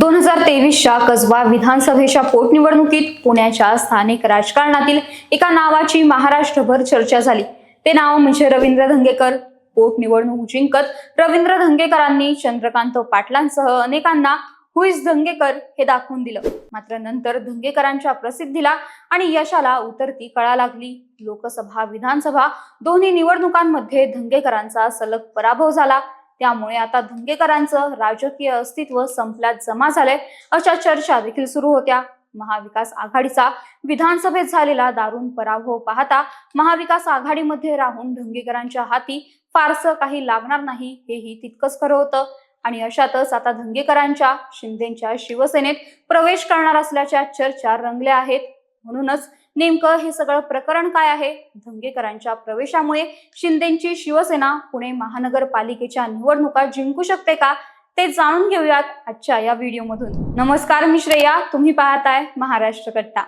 दोन हजार तेवीसच्या कसबा विधानसभेच्या पोटनिवडणुकीत पुण्याच्या स्थानिक राजकारणातील एका नावाची महाराष्ट्रभर चर्चा झाली. ते नाव म्हणजे रवींद्र धंगेकर. पोटनिवडणूक जिंकत रवींद्र धंगेकरांनी चंद्रकांत पाटलांसह अनेकांना हुईस धंगेकर? हे दाखवून दिलं. मात्र नंतर धंगेकरांच्या प्रसिद्धीला आणि यशाला उतरती कळा लागली. लोकसभा विधानसभा दोन्ही निवडणुकांमध्ये धंगेकरांचा सलग पराभव झाला. त्यामुळे आता धंगेकरांचं राजकीय अस्तित्व संपल्यात जमा झालंय. अशा चर्चा देखील सुरू होत्या. महाविकास आघाडीचा विधानसभेत झालेला दारुण पराभव पाहता महाविकास आघाडीमध्ये राहून धंगेकरांच्या हाती फारसं काही लागणार नाही हेही तितकंच खरं होतं. आणि अशातच आता धंगेकरांच्या शिंदेच्या शिवसेनेत प्रवेश करणार असल्याच्या चर्चा रंगल्या आहेत. म्हणूनच नेमकं हे सगळं प्रकरण काय आहे? धंगेकरांच्या प्रवेशामुळे शिंदेची शिवसेना पुणे महानगरपालिकेच्या निवडणुका जिंकू शकते का? ते जाणून घेऊयात आजच्या या व्हिडिओमधून. नमस्कार मी श्रेया. तुम्ही पाहताय महाराष्ट्र कट्टा.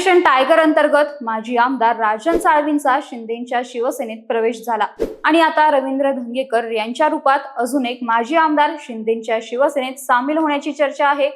ऑपरेशन टायगर अंतर्गत माजी आमदार राजन साळवींचा शिंदेच्या शिवसेनेत प्रवेश झाला. आणि आता रवींद्र धंगेकर यांच्या रूपात अजून एक माजी आमदार शिंदेच्या शिवसेनेत सामील होण्याची चर्चा आहे.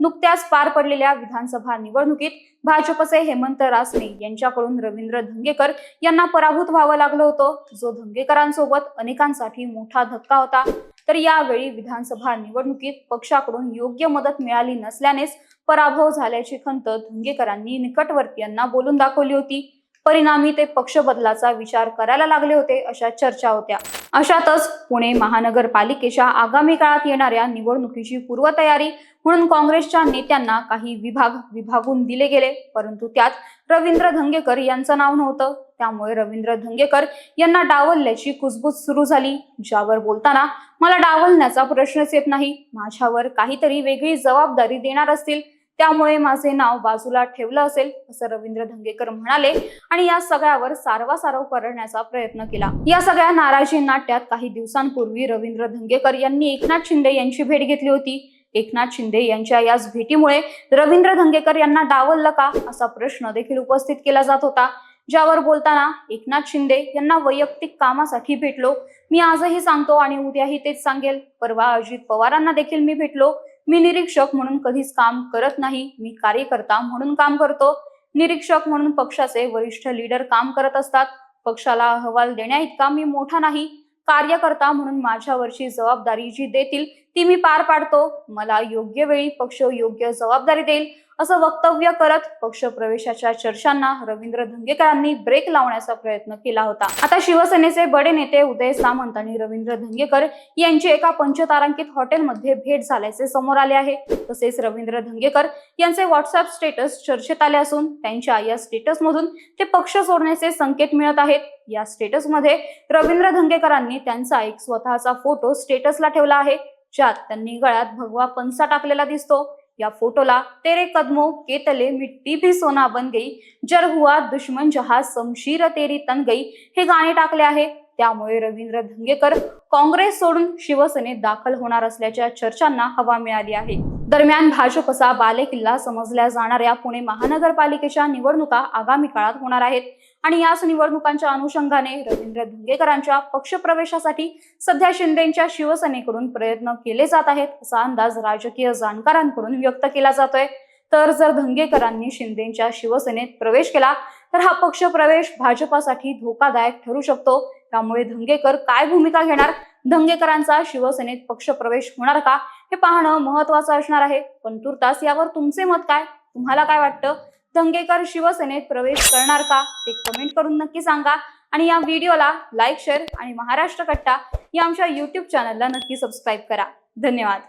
नुकत्याच पार पडलेल्या विधानसभा निवडणुकीत भाजपचे हेमंत रासने यांच्याकडून रवींद्र धंगेकर यांना पराभूत व्हावं लागलं होतं. जो धंगेकरांसोबत अनेकांसाठी मोठा धक्का होता. तर यावेळी विधानसभा निवडणुकीत पक्षाकडून योग्य मदत मिळाली नसल्यानेच पराभव झाल्याची खंत धुंगेकरांनी निकटवर्तीयांना बोलून दाखवली होती. परिणामी ते पक्ष बदलाचा विचार करायला लागले होते अशा चर्चा होत्या. अशातच पुणे महानगरपालिकेच्या आगामी काळात येणाऱ्या निवडणुकीची पूर्वतयारी म्हणून काँग्रेसच्या नेत्यांना काही विभाग विभागून दिले गेले परंतु त्यात रवींद्र धंगेकर यांचं नाव नव्हतं. त्यामुळे रवींद्र धंगेकर यांना डावलल्याची कुजबूज सुरू झाली. ज्यावर बोलताना मला डावलण्याचा प्रश्नच येत नाही. माझ्यावर काहीतरी वेगळी जबाबदारी देणार असतील. त्यामुळे माझे नाव बाजूला ठेवलं असेल असं रवींद्र धंगेकर म्हणाले आणि या सगळ्यावर सारवासारव करण्याचा प्रयत्न केला. या सगळ्या नाराजी नाट्यात काही दिवसांपूर्वी रवींद्र धंगेकर यांनी एकनाथ शिंदे यांची भेट घेतली होती. एकनाथ शिंदे यांच्या याच भेटीमुळे रवींद्र धंगेकर यांना डावललं का असा प्रश्न देखील उपस्थित केला जात होता. ज्यावर बोलताना एकनाथ शिंदे यांना वैयक्तिक कामासाठी भेटलो. मी आजही सांगतो आणि उद्याही तेच सांगेल. परवा अजित पवारांना देखील मी भेटलो. मी निरीक्षक म्हणून कधीच काम करत नाही. मी कार्यकर्ता म्हणून काम करतो. निरीक्षक म्हणून पक्षाचे वरिष्ठ लीडर काम करत असतात. पक्षाला अहवाल देण्या इतका मी मोठा नाही. कार्यकर्ता म्हणून माझ्यावरची जबाबदारी जी देतील ती मी पार पाडतो. मला योग्य वेळी पक्ष योग्य जबाबदारी देईल. असं वक्तव्य करत पक्ष प्रवेशाच्या चर्चांना रवींद्र धंगेकरांनी ब्रेक लावण्याचा प्रयत्न केला होता. आता शिवसेनेचे बडे नेते उदय सामंत आणि रवींद्र धंगेकर यांची एका पंचतारांकित हॉटेलमध्ये भेट झाल्याचे समोर आले आहे. तसेच रवींद्र धंगेकर यांचे व्हॉट्सअप स्टेटस चर्चेत आले असून त्यांच्या या स्टेटसमधून ते पक्ष सोडण्याचे संकेत मिळत आहेत. या स्टेटसमध्ये रवींद्र धंगेकरांनी त्यांचा एक स्वतःचा फोटो स्टेटसला ठेवला आहे. ज्यात त्यांनी गळ्यात भगवा पंचा टाकलेला दिसतो. या फोटोला तेरे कदमो के तले मिट्टी भी सोना बन गई. जर हुआ दुश्मन जहा समशीर तेरी तन गई. हे गाणे टाकले आहे. त्यामुळे रवींद्र धंगेकर काँग्रेस सोडून शिवसेनेत दाखल होणार असल्याच्या चर्चांना हवा मिळाली आहे. दरम्यान भाजपचा बालेकिल्ला समजल्या जाणाऱ्या पुणे महानगरपालिकेच्या निवडणुका आगामी काळात होणार आहेत. आणि याच निवडणुकांच्या अनुषंगाने रवींद्र धंगेकरांच्या पक्षप्रवेशासाठी सध्या शिंदेच्या शिवसेनेकडून प्रयत्न केले जात आहेत असा अंदाज राजकीय जाणकारांकडून व्यक्त केला जातोय. तर जर धंगेकरांनी शिंदेच्या शिवसेनेत प्रवेश केला तर हा पक्ष प्रवेश भाजपासाठी धोकादायक ठरू शकतो. त्यामुळे धंगेकर काय भूमिका घेणार? धंगेकरांचा शिवसेनेत पक्ष प्रवेश होणार का? हे पाहणं महत्वाचं असणार आहे. पण तुर्तास यावर तुमचे मत काय? तुम्हाला काय वाटतं? धंगेकर शिवसेनेत प्रवेश करणार का? ते कमेंट करून नक्की सांगा. आणि या व्हिडिओला लाईक शेअर आणि महाराष्ट्र कट्टा या आमच्या युट्यूब चॅनलला नक्की सबस्क्राईब करा. धन्यवाद.